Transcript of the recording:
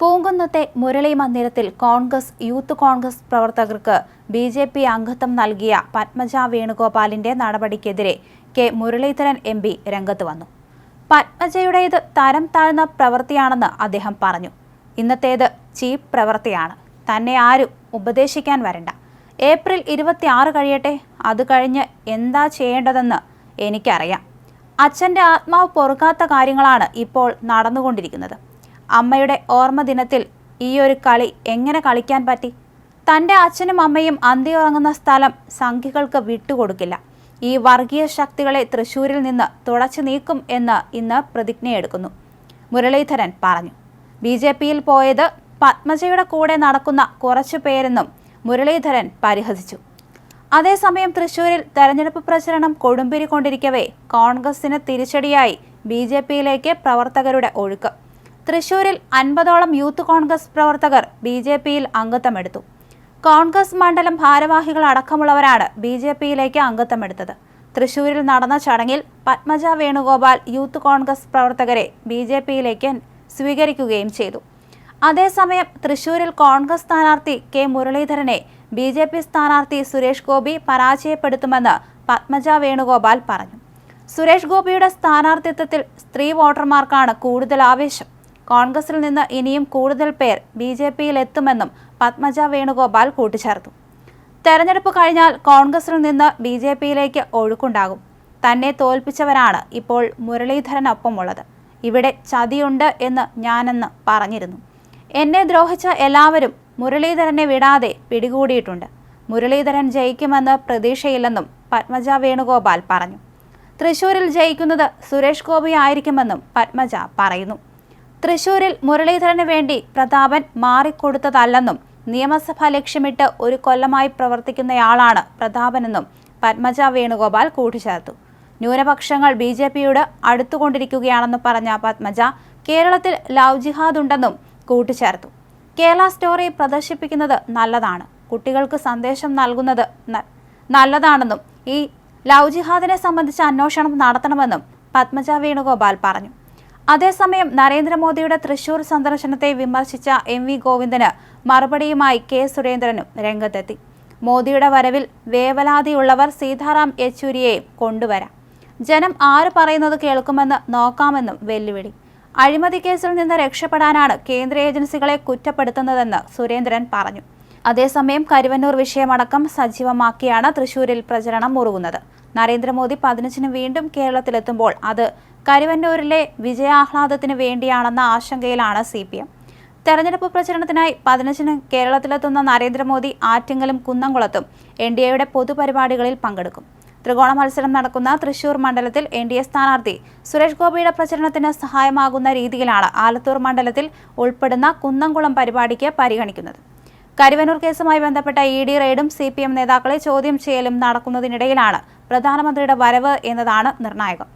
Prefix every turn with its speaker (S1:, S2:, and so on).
S1: പൂങ്കുന്നത്തെ മുരളി മന്ദിരത്തിൽ കോൺഗ്രസ് യൂത്ത് കോൺഗ്രസ് പ്രവർത്തകർക്ക് B J P അംഗത്വം നൽകിയ പത്മജ വേണുഗോപാലിന്റെ നടപടിക്കെതിരെ കെ മുരളീധരൻ എം പി രംഗത്ത് വന്നു. പത്മജയുടേത് തരം താഴ്ന്ന പ്രവൃത്തിയാണെന്ന് അദ്ദേഹം പറഞ്ഞു. ഇന്നത്തേത് ചീപ്പ് പ്രവൃത്തിയാണ്. തന്നെ ആരും ഉപദേശിക്കാൻ വരണ്ട. ഏപ്രിൽ ഇരുപത്തിയാറ് കഴിയട്ടെ? അത് കഴിഞ്ഞ് എന്താ ചെയ്യേണ്ടതെന്ന് എനിക്കറിയാം. അച്ഛന്റെ ആത്മാവ് പൊറുക്കാത്ത കാര്യങ്ങളാണ് ഇപ്പോൾ നടന്നുകൊണ്ടിരിക്കുന്നത്. അമ്മയുടെ ഓർമ്മ ദിനത്തിൽ ഈ ഒരു കളി എങ്ങനെ കളിക്കാൻ പറ്റി? തന്റെ അച്ഛനും അമ്മയും അന്തി ഉറങ്ങുന്ന സ്ഥലം സംഖ്യകൾക്ക് വിട്ടുകൊടുക്കില്ല. ഈ വർഗീയ ശക്തികളെ തൃശൂരിൽ നിന്ന് തുടച്ചു നീക്കും എന്ന് ഇന്ന് പ്രതിജ്ഞയെടുക്കുന്നു. മുരളീധരൻ പറഞ്ഞു. ബി ജെ പിയിൽ പോയത് പത്മജയുടെ കൂടെ നടക്കുന്ന കുറച്ചു പേരെന്നും മുരളീധരൻ പരിഹസിച്ചു. അതേസമയം തൃശൂരിൽ തെരഞ്ഞെടുപ്പ് പ്രചരണം കൊടുമ്പിരി കൊണ്ടിരിക്കവേ കോൺഗ്രസിന് തിരിച്ചടിയായി ബി ജെ പിയിലേക്ക് പ്രവർത്തകരുടെ ഒഴുക്ക്. തൃശൂരിൽ അൻപതോളം യൂത്ത് കോൺഗ്രസ് പ്രവർത്തകർ ബി ജെ പിയിൽ അംഗത്വമെടുത്തു. കോൺഗ്രസ് മണ്ഡലം ഭാരവാഹികൾ അടക്കമുള്ളവരാണ് ബി ജെ പിയിലേക്ക് അംഗത്വമെടുത്തത്. തൃശൂരിൽ നടന്ന ചടങ്ങിൽ പത്മജ വേണുഗോപാൽ യൂത്ത് കോൺഗ്രസ് പ്രവർത്തകരെ ബി ജെ പിയിലേക്ക് സ്വീകരിക്കുകയും ചെയ്തു. അതേസമയം തൃശൂരിൽ കോൺഗ്രസ് സ്ഥാനാർത്ഥി കെ മുരളീധരനെ ബി ജെ പി സ്ഥാനാർത്ഥി സുരേഷ് ഗോപി പരാജയപ്പെടുത്തുമെന്ന് പത്മജ വേണുഗോപാൽ പറഞ്ഞു. സുരേഷ് ഗോപിയുടെ സ്ഥാനാർത്ഥിത്വത്തിൽ സ്ത്രീ വോട്ടർമാർക്കാണ് കൂടുതൽ ആവേശം. കോൺഗ്രസിൽ നിന്ന് ഇനിയും കൂടുതൽ പേർ ബി ജെ പിയിൽ എത്തുമെന്നും പത്മജ വേണുഗോപാൽ കൂട്ടിച്ചേർത്തു. തെരഞ്ഞെടുപ്പ് കഴിഞ്ഞാൽ കോൺഗ്രസിൽ നിന്ന് ബി ജെ പിയിലേക്ക് ഒഴുക്കുണ്ടാകും. തന്നെ തോൽപ്പിച്ചവരാണ് ഇപ്പോൾ മുരളീധരനൊപ്പമുള്ളത്. ഇവിടെ ചതിയുണ്ട് എന്ന് ഞാനെന്ന് പറഞ്ഞിരുന്നു. എന്നെ ദ്രോഹിച്ച എല്ലാവരും മുരളീധരനെ വിടാതെ പിടികൂടിയിട്ടുണ്ട്. മുരളീധരൻ ജയിക്കുമെന്ന് പ്രതീക്ഷയില്ലെന്നും പത്മജ വേണുഗോപാൽ പറഞ്ഞു. തൃശൂരിൽ ജയിക്കുന്നത് സുരേഷ് ഗോപി ആയിരിക്കുമെന്നും പത്മജ പറയുന്നു. തൃശൂരിൽ മുരളീധരന് വേണ്ടി പ്രതാപൻ മാറിക്കൊടുത്തതല്ലെന്നും നിയമസഭ ലക്ഷ്യമിട്ട് ഒരു കൊല്ലമായി പ്രവർത്തിക്കുന്നയാളാണ് പ്രതാപനെന്നും പത്മജ വേണുഗോപാൽ കൂട്ടിച്ചേർത്തു. ന്യൂനപക്ഷങ്ങൾ ബി ജെ പിയോട് അടുത്തുകൊണ്ടിരിക്കുകയാണെന്ന് പറഞ്ഞ പത്മജ കേരളത്തിൽ ലവ് ജിഹാദ് ഉണ്ടെന്നും കൂട്ടിച്ചേർത്തു. കേരള സ്റ്റോറി പ്രദർശിപ്പിക്കുന്നത് നല്ലതാണ്. കുട്ടികൾക്ക് സന്ദേശം നൽകുന്നത് നല്ലതാണെന്നും ഈ ലവ് ജിഹാദിനെ സംബന്ധിച്ച് അന്വേഷണം നടത്തണമെന്നും പത്മജ വേണുഗോപാൽ പറഞ്ഞു. അതേസമയം നരേന്ദ്രമോദിയുടെ തൃശൂർ സന്ദർശനത്തെ വിമർശിച്ച എം വി ഗോവിന്ദന് മറുപടിയുമായി കെ സുരേന്ദ്രനും രംഗത്തെത്തി. മോദിയുടെ വരവിൽ വേവലാതിയുള്ളവർ സീതാറാം യെച്ചൂരിയെയും കൊണ്ടുവരാം. ജനം ആര് പറയുന്നത് കേൾക്കുമെന്ന് നോക്കാമെന്നും വെല്ലുവിളി. അഴിമതി കേസിൽ നിന്ന് രക്ഷപ്പെടാനാണ് കേന്ദ്ര ഏജൻസികളെ കുറ്റപ്പെടുത്തുന്നതെന്ന് സുരേന്ദ്രൻ പറഞ്ഞു. അതേസമയം കരുവന്നൂർ വിഷയമടക്കം സജീവമാക്കിയാണ് തൃശൂരിൽ പ്രചരണം മുറുകുന്നത്. നരേന്ദ്രമോദി പതിനഞ്ചിന് വീണ്ടും കേരളത്തിലെത്തുമ്പോൾ അത് കരുവന്നൂരിലെ വിജയാഹ്ലാദത്തിന് വേണ്ടിയാണെന്ന ആശങ്കയിലാണ് സി പി എം. തെരഞ്ഞെടുപ്പ് പ്രചരണത്തിനായി പതിനഞ്ചിന് കേരളത്തിലെത്തുന്ന നരേന്ദ്രമോദി ആറ്റിങ്ങലും കുന്നംകുളത്തും എൻ ഡി എയുടെ പൊതുപരിപാടികളിൽ പങ്കെടുക്കും. ത്രികോണ മത്സരം നടക്കുന്ന തൃശൂർ മണ്ഡലത്തിൽ എൻ ഡി എ സ്ഥാനാർത്ഥി സുരേഷ് ഗോപിയുടെ പ്രചരണത്തിന് സഹായമാകുന്ന രീതിയിലാണ് ആലത്തൂർ മണ്ഡലത്തിൽ ഉൾപ്പെടുന്ന കുന്നംകുളം പരിപാടിക്ക് പരിഗണിക്കുന്നത്. കരുവന്നൂർ കേസുമായി ബന്ധപ്പെട്ട ഇ ഡി റെയ്ഡും സി പി എം നേതാക്കളെ ചോദ്യം ചെയ്യലും നടക്കുന്നതിനിടയിലാണ് പ്രധാനമന്ത്രിയുടെ വരവ് എന്നതാണ് നിർണായകം